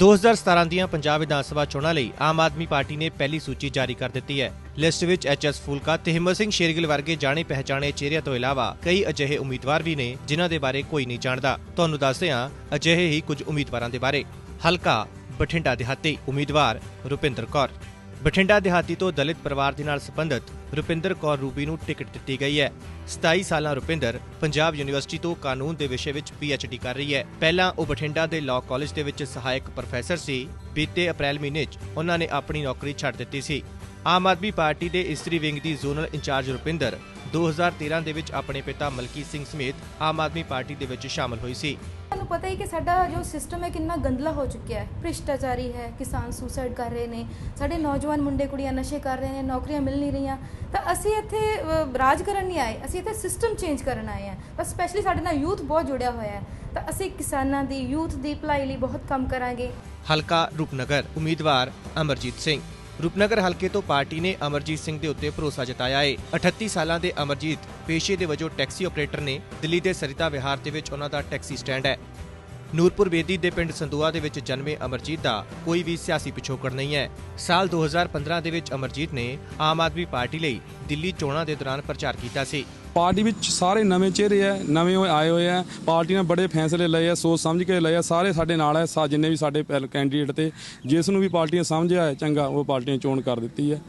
2017 ਦੀਆਂ ਪੰਜਾਬ ਵਿਧਾਨ ਸਭਾ ਚੋਣਾਂ ਲਈ ਆਮ ਆਦਮੀ ਪਾਰਟੀ ਨੇ ਪਹਿਲੀ ਸੂਚੀ ਜਾਰੀ ਕਰ ਦਿੱਤੀ ਹੈ। ਲਿਸਟ ਵਿੱਚ ਐਚਐਸ ਫੂਲਕਾ ਤੇ ਹਿੰਮਤ ਸਿੰਘ ਸ਼ੇਰਗਿਲ ਵਰਗੇ ਜਾਣੇ ਪਹਿਚਾਣੇ ਚਿਹਰਿਆਂ ਤੋਂ ਇਲਾਵਾ ਕਈ ਅਜਿਹੇ ਉਮੀਦਵਾਰ ਵੀ ਨੇ ਜਿਨ੍ਹਾਂ ਦੇ ਬਾਰੇ ਕੋਈ ਨਹੀਂ ਜਾਣਦਾ। ਤੁਹਾਨੂੰ ਦੱਸਦੇ ਹਾਂ ਅਜਿਹੇ ਹੀ ਕੁਝ ਉਮੀਦਵਾਰਾਂ ਦੇ ਬਾਰੇ। ਹਲਕਾ ਬਠਿੰਡਾ ਦਿਹਾਤੀ ਉਮੀਦਵਾਰ ਰੁਪਿੰਦਰ ਕੌਰ ਬਠਿੰਡਾ ਦਿਹਾਤੀ ਤੋਂ ਦਲਿਤ ਪਰਿਵਾਰ ਦੇ ਨਾਲ ਸੰਬੰਧਿਤ ਰੁਪਿੰਦਰ ਕੌਰ ਰੂਬੀ ਨੂੰ ਟਿਕਟ ਦਿੱਤੀ ਗਈ ਹੈ। 27 ਸਾਲਾਂ ਰੁਪਿੰਦਰ ਪੰਜਾਬ ਯੂਨੀਵਰਸਿਟੀ ਤੋਂ ਕਾਨੂੰਨ ਦੇ ਵਿਸ਼ੇ ਵਿੱਚ ਡੀ ਕਰ ਰਹੀ ਹੈ। ਪਹਿਲਾਂ ਉਹ ਬਠਿੰਡਾ ਦੇ ਲਾਅ ਕਾਲਜ ਦੇ ਵਿੱਚ ਸਹਾਇਕ ਪ੍ਰੋਫੈਸਰ ਸੀ। ਬੀਤੇ ਅਪ੍ਰੈਲ ਮਹੀਨੇ 'ਚ ਉਹਨਾਂ ਨੇ ਆਪਣੀ ਨੌਕਰੀ ਛੱਡ ਦਿੱਤੀ ਸੀ। ਆਮ ਆਦਮੀ ਪਾਰਟੀ ਦੇ ਇਸਤਰੀ ਵਿੰਗ ਦੀ ਜ਼ੋਨਲ ਇੰਚਾਰਜ ਰੁਪਿੰਦਰ 2013 ਦੇ ਵਿੱਚ ਆਪਣੇ ਪਿਤਾ ਮਲਕੀ ਸਿੰਘ ਸਮੇਤ ਆਮ ਆਦਮੀ ਪਾਰਟੀ ਦੇ ਵਿੱਚ ਸ਼ਾਮਲ ਹੋਈ ਸੀ। ਤੁਹਾਨੂੰ ਪਤਾ ਹੀ ਕਿ ਸਾਡਾ ਜੋ ਸਿਸਟਮ ਹੈ ਕਿੰਨਾ ਗੰਦਲਾ ਹੋ ਚੁੱਕਿਆ ਹੈ। ਭ੍ਰਿਸ਼ਟਾਚਾਰੀ ਹੈ ਕਿਸਾਨ ਸੁਸਾਈਡ ਕਰ ਰਹੇ ਨੇ ਸਾਡੇ ਨੌਜਵਾਨ ਮੁੰਡੇ ਕੁੜੀਆਂ ਨਸ਼ੇ ਕਰ ਰਹੇ ਨੇ ਨੌਕਰੀਆਂ ਮਿਲ ਨਹੀਂ ਰਹੀਆਂ। ਤਾਂ ਅਸੀਂ ਇੱਥੇ ਰਾਜ ਕਰਨ ਨਹੀਂ ਆਏ। ਅਸੀਂ ਇੱਥੇ ਸਿਸਟਮ ਚੇਂਜ ਕਰਨ ਆਏ ਹਾਂ। ਤਾਂ ਸਪੈਸ਼ਲੀ ਸਾਡੇ ਨਾਲ ਯੂਥ ਬਹੁਤ ਜੁੜਿਆ ਹੋਇਆ ਹੈ। ਤਾਂ ਅਸੀਂ ਕਿਸਾਨਾਂ ਦੀ ਯੂਥ ਦੀ ਭਲਾਈ ਲਈ ਬਹੁਤ ਕੰਮ ਕਰਾਂਗੇ। ਹਲਕਾ ਰੂਪਨਗਰ ਉਮੀਦਵਾਰ ਅਮਰਜੀਤ ਸਿੰਘ। ਰੂਪਨਗਰ ਹਲਕੇ ਤੋਂ ਪਾਰਟੀ ਨੇ ਅਮਰਜੀਤ ਸਿੰਘ ਦੇ ਉੱਤੇ ਭਰੋਸਾ ਜਤਾਇਆ ਹੈ 38 ਸਾਲਾਂ ਦੇ ਅਮਰਜੀਤ ਪੇਸ਼ੇ ਦੇ ਵਜੋਂ ਟੈਕਸੀ ਆਪਰੇਟਰ ਨੇ ਦਿੱਲੀ ਦੇ ਸਰਿਤਾ ਵਿਹਾਰ ਦੇ ਵਿੱਚ ਉਹਨਾਂ ਦਾ ਟੈਕਸੀ ਸਟੈਂਡ ਹੈ। ਨੂਰਪੁਰ ਬੇਦੀ ਦੇ ਪਿੰਡ ਸੰਦੂਆ ਦੇ ਵਿੱਚ ਜਨਮੇ ਅਮਰਜੀਤ ਦਾ ਕੋਈ ਵੀ ਸਿਆਸੀ ਪਿਛੋਕੜ ਨਹੀਂ ਹੈ। ਸਾਲ 2015 ਦੇ ਵਿੱਚ ਅਮਰਜੀਤ ਨੇ ਆਮ ਆਦਮੀ ਪਾਰਟੀ ਲਈ ਦਿੱਲੀ ਚੋਣਾਂ ਦੇ ਦੌਰਾਨ ਪ੍ਰਚਾਰ ਕੀਤਾ ਸੀ। ਪਾਰਟੀ ਵਿੱਚ ਸਾਰੇ ਨਵੇਂ ਚਿਹਰੇ ਆ ਨਵੇਂ ਹੋਏ ਆਏ ਹੋਏ ਆ ਪਾਰਟੀ ਨੇ ਬੜੇ ਫੈਸਲੇ ਲਏ ਆ ਸੋਚ ਸਮਝ ਕੇ ਲਏ ਆ ਸਾਰੇ ਸਾਡੇ ਨਾਲ ਆ ਸਾ ਜਿੰਨੇ ਵੀ ਸਾਡੇ ਪਹਿਲ ਕੈਂਡੀਡੇਟ ਤੇ, ਜਿਸ ਨੂੰ ਵੀ ਪਾਰਟੀ ਸਮਝਿਆ ਹੈ ਚੰਗਾ, ਉਹ ਪਾਰਟੀ ਚੋਣ ਕਰ ਦਿੱਤੀ ਹੈ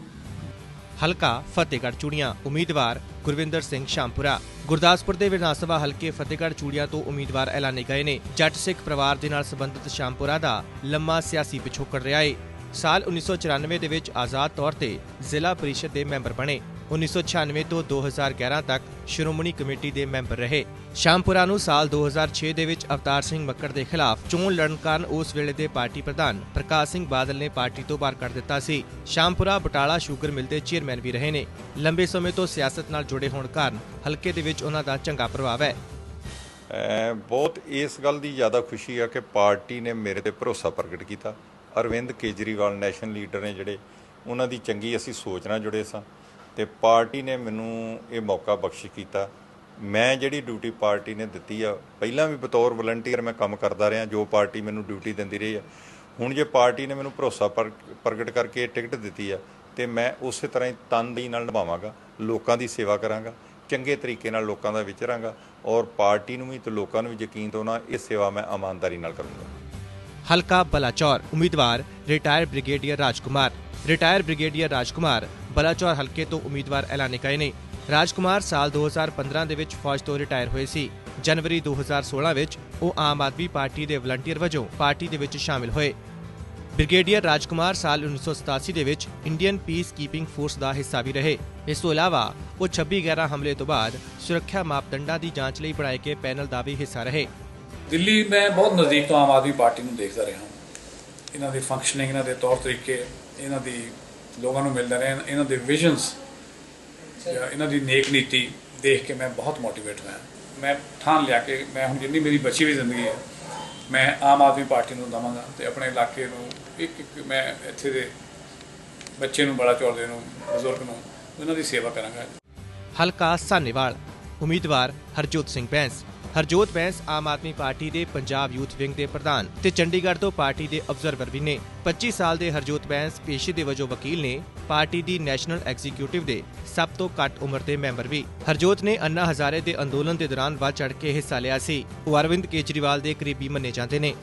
ਹਲਕਾ ਫਤਿਹਗੜ੍ਹ ਚੂੜੀਆਂ, ਉਮੀਦਵਾਰ ਗੁਰਵਿੰਦਰ ਸਿੰਘ ਸ਼ਾਮਪੁਰਾ। ਗੁਰਦਾਸਪੁਰ ਦੇ ਵਿਧਾਨ ਸਭਾ ਹਲਕੇ ਫਤਿਹਗੜ੍ਹ ਚੂੜੀਆਂ ਤੋਂ ਉਮੀਦਵਾਰ ਐਲਾਨੇ ਗਏ ਨੇ। ਜੱਟ ਸਿੱਖ ਪਰਿਵਾਰ ਦੇ ਨਾਲ ਸੰਬੰਧਿਤ ਸ਼ਾਮਪੁਰਾ ਦਾ ਲੰਮਾ ਸਿਆਸੀ ਪਿਛੋਕੜ ਰਿਹਾ ਏ। ਸਾਲ 1994 ਦੇ ਵਿੱਚ ਆਜ਼ਾਦ ਤੌਰ ਤੇ ਜ਼ਿਲ੍ਹਾ ਪਰਿਸ਼ਦ ਦੇ ਮੈਂਬਰ ਬਣੇ। 1996 ਤੋਂ 2011 ਤੱਕ ਸ਼੍ਰੋਮਣੀ ਕਮੇਟੀ ਦੇ ਮੈਂਬਰ ਰਹੇ। ਸ਼ਾਮਪੁਰਾ ਨੂੰ ਸਾਲ 2006 ਦੇ ਵਿੱਚ ਅਵਤਾਰ ਸਿੰਘ ਮੱਕੜ ਦੇ ਖਿਲਾਫ ਚੋਣ ਲੜਨ ਕਾਰਨ ਉਸ ਵੇਲੇ ਦੇ ਪਾਰਟੀ ਪ੍ਰਧਾਨ ਪ੍ਰਕਾਸ਼ ਸਿੰਘ ਬਾਦਲ ਨੇ ਪਾਰਟੀ ਤੋਂ ਬਾਹਰ ਕੱਢ ਦਿੱਤਾ ਸੀ। ਸ਼ਾਮਪੁਰਾ ਬਟਾਲਾ ਸ਼ੂਗਰ ਮਿਲ ਦੇ ਚੇਅਰਮੈਨ ਵੀ ਰਹੇ ਨੇ। ਲੰਬੇ ਸਮੇਂ ਤੋਂ ਸਿਆਸਤ ਨਾਲ ਜੁੜੇ ਹੋਣ ਕਾਰਨ ਹਲਕੇ ਦੇ ਵਿੱਚ ਉਹਨਾਂ ਦਾ ਚੰਗਾ ਪ੍ਰਭਾਵ ਹੈ। ਬਹੁਤ ਇਸ ਗੱਲ ਦੀ ਜ਼ਿਆਦਾ ਖੁਸ਼ੀ ਆ ਕਿ ਪਾਰਟੀ ਨੇ ਮੇਰੇ ਤੇ ਭਰੋਸਾ ਪ੍ਰਗਟ ਕੀਤਾ। ਅਰਵਿੰਦ ਕੇਜਰੀਵਾਲ ਨੈਸ਼ਨਲ ਲੀਡਰ ਨੇ ਜਿਹੜੇ, ਉਹਨਾਂ ਦੀ ਚੰਗੀ ਅਸੀਂ ਸੋਚ ਨਾਲ ਜੁੜੇ ਸਾਂ ਤੇ ਪਾਰਟੀ ਨੇ ਮੈਨੂੰ ਇਹ ਮੌਕਾ ਬਖਸ਼ਿਸ਼ ਕੀਤਾ। ਮੈਂ ਜਿਹੜੀ ਡਿਊਟੀ ਪਾਰਟੀ ਨੇ ਦਿੱਤੀ ਆ, ਪਹਿਲਾਂ ਵੀ ਬਤੌਰ ਵਲੰਟੀਅਰ ਮੈਂ ਕੰਮ ਕਰਦਾ ਰਿਹਾ, ਜੋ ਪਾਰਟੀ ਮੈਨੂੰ ਡਿਊਟੀ ਦਿੰਦੀ ਰਹੀ ਆ। ਹੁਣ ਜੇ ਪਾਰਟੀ ਨੇ ਮੈਨੂੰ ਭਰੋਸਾ ਪਰ- ਪ੍ਰਗਟ ਕਰਕੇ ਟਿਕਟ ਦਿੱਤੀ ਆ, ਤੇ ਮੈਂ ਉਸੇ ਤਰ੍ਹਾਂ ਹੀ ਤਨਦੇਹੀ ਨਾਲ ਨਿਭਾਵਾਂਗਾ, ਲੋਕਾਂ ਦੀ ਸੇਵਾ ਕਰਾਂਗਾ, ਚੰਗੇ ਤਰੀਕੇ ਨਾਲ ਲੋਕਾਂ ਦਾ ਵਿਚਰਾਂਗਾ ਔਰ ਪਾਰਟੀ ਨੂੰ ਵੀ ਤੇ ਲੋਕਾਂ ਨੂੰ ਵੀ ਯਕੀਨ ਦਿਵਾਉਣਾ ਇਹ ਸੇਵਾ ਮੈਂ ਇਮਾਨਦਾਰੀ ਨਾਲ ਕਰੂੰਗਾ। ਹਲਕਾ ਬਲਾਚੌਰ ਉਮੀਦਵਾਰ retire brigadier Rajkumar retire brigadier Rajkumar Balachaur ਹਲਕੇ ਤੋਂ ਉਮੀਦਵਾਰ ਐਲਾਨੇ ਗਏ ਨੇ ਰਾਜਕੁਮਾਰ ਸਾਲ 2015 ਦੇ ਵਿੱਚ ਫੌਜ ਤੋਂ ਰਿਟਾਇਰ ਹੋਏ ਸੀ ਜਨਵਰੀ 2016 ਵਿੱਚ ਉਹ ਆਮ ਆਦਮੀ ਪਾਰਟੀ ਦੇ ਵਲੰਟੀਅਰ ਵਜੋਂ ਪਾਰਟੀ ਦੇ ਵਿੱਚ ਸ਼ਾਮਿਲ ਹੋਏ ਬ੍ਰਿਗੇਡੀਅਰ ਰਾਜਕੁਮਾਰ ਸਾਲ 1987 ਦੇ ਵਿੱਚ ਇੰਡੀਅਨ ਪੀਸ ਕੀਪਿੰਗ ਫੋਰਸ ਦਾ ਹਿੱਸਾ ਵੀ ਰਹੇ ਇਸ ਤੋਂ ਇਲਾਵਾ ਉਹ 26 11 ਹਮਲੇ ਤੋਂ ਬਾਅਦ ਸੁਰੱਖਿਆ ਮਾਪਦੰਡਾਂ ਦੀ ਜਾਂਚ ਲਈ ਬਣਾਏ ਗਏ ਪੈਨਲ ਦਾ ਵੀ ਹਿੱਸਾ ਰਹੇ ਦਿੱਲੀ ਮੈਂ ਬਹੁਤ ਨਜ਼ਦੀਕ ਤੋਂ ਆਮ ਆਦਮੀ ਪਾਰਟੀ ਨੂੰ ਦੇਖਦਾ ਰਿਹਾ ਇਹਨਾਂ ਦੀ ਫੰਕਸ਼ਨਿੰਗ ਇਹਨਾਂ ਦੇ ਤੌਰ ਤਰੀਕੇ, ਇਹਨਾਂ ਦੀ ਲੋਕਾਂ ਨੂੰ ਮਿਲਦੇ ਰਹੇ, ਇਹਨਾਂ ਦੇ ਵਿਜ਼ਨਸ ਇਹਨਾਂ ਦੀ ਨੇਕ ਨੀਤੀ ਦੇਖ ਕੇ ਮੈਂ ਬਹੁਤ ਮੋਟੀਵੇਟ ਹੋਇਆ। ਮੈਂ ਥਾਂ ਲਿਆ ਕੇ ਮੈਂ ਹੁਣ ਜਿੰਨੀ ਮੇਰੀ ਬਚੀ ਹੋਈ ਜ਼ਿੰਦਗੀ ਹੈ, ਮੈਂ ਆਮ ਆਦਮੀ ਪਾਰਟੀ ਨੂੰ ਦਵਾਂਗਾ ਤੇ ਆਪਣੇ ਇਲਾਕੇ ਨੂੰ, ਇੱਕ ਇੱਕ ਮੈਂ ਇੱਥੇ ਦੇ ਬੱਚੇ ਨੂੰ ਬੜਾ ਚੌੜੇ ਨੂੰ, ਬਜ਼ੁਰਗ ਨੂੰ, ਉਹਨਾਂ ਦੀ ਸੇਵਾ ਕਰਾਂਗਾ। ਹਲਕਾ ਸਾਨੇਵਾਲ, ਉਮੀਦਵਾਰ ਹਰਜੋਤ ਸਿੰਘ ਬੈਂਸ। ਹਰਜੋਤ ਬੈਂਸ ਆਮ ਆਦਮੀ ਪਾਰਟੀ ਦੇ ਪੰਜਾਬ ਯੂਥ ਵਿੰਗ ਦੇ ਪ੍ਰਧਾਨ ਤੇ ਚੰਡੀਗੜ੍ਹ ਤੋਂ ਪਾਰਟੀ ਦੇ ਅਬਜ਼ਰਵਰ ਵੀ ਨੇ। 25 ਸਾਲ ਦੇ ਹਰਜੋਤ ਬੈਂਸ ਪੇਸ਼ੇ ਦੇ ਵਜੋਂ ਵਕੀਲ ਨੇ ਪਾਰਟੀ ਦੀ ਨੈਸ਼ਨਲ ਐਗਜ਼ੀਕਿਊਟਿਵ ਦੇ ਸਭ ਤੋਂ ਘੱਟ ਉਮਰ ਦੇ ਮੈਂਬਰ ਵੀ। ਹਰਜੋਤ ਨੇ ਅੰਨਾ ਹਜ਼ਾਰੇ ਦੇ ਅੰਦੋਲਨ ਦੇ ਦੌਰਾਨ ਵੱਧ ਚੜ ਕੇ ਹਿੱਸਾ ਲਿਆ ਸੀ। ਉਹ ਅਰਵਿੰਦ ਕੇਜਰੀਵਾਲ ਦੇ ਕਰੀਬੀ ਮੰਨੇ ਜਾਂਦੇ ਨੇ।